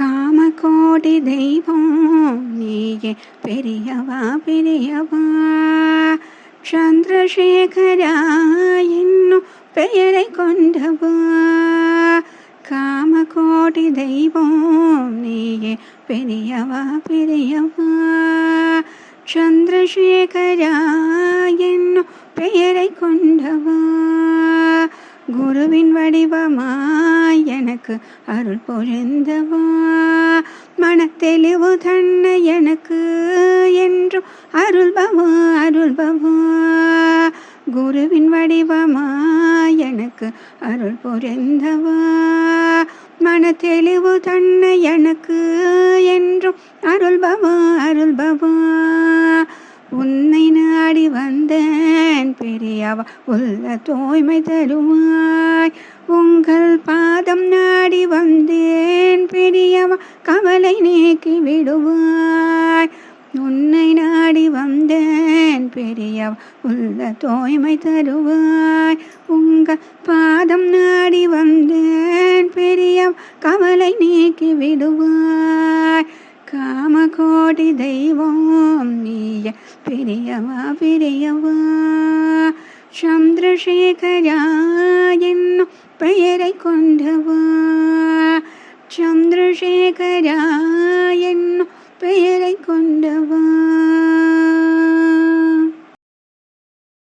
காமகோடி தெய்வம் நீயே பெரியவா பெரியவா. சந்திரசேகரா என்னும் பெயரை கொண்டவா. காமகோடி தெய்வம் நீயே பெரியவா பெரியவா. சந்திரசேகரா என்னும் பெயரை கொண்டவா. குருவின் வடிவமா எனக்கு அருள் பொழிந்தவா மனத்தெளிவு தன்னை எனக்கு என்றும் அருள்பவா அருள்பவா? குருவின் வடிவமா எனக்கு அருள் பொறிந்தவா மனத்தெளிவு தன்னை எனக்கு என்றும் அருள்பவா அருள்பவா? உன்னை நாடி வந்தேன் பெரியவா உள்ள தூய்மை தருவாய். உங்கள் பாதம் நான் பெரியவா கவலை நீக்கி விடுவாய். உன்னை நாடி வந்தேன் பெரியவா உள்ள தோய்மை தருவாய். உங்கள் பாதம் நாடி வந்தேன் பெரியவா கவலை நீக்கி விடுவாய். காமகோடி தெய்வம் நீய பெரியவா பெரியவா. சந்திரசேகரா என்னும் பெயரை கொண்டவா. சந்திரசேகரா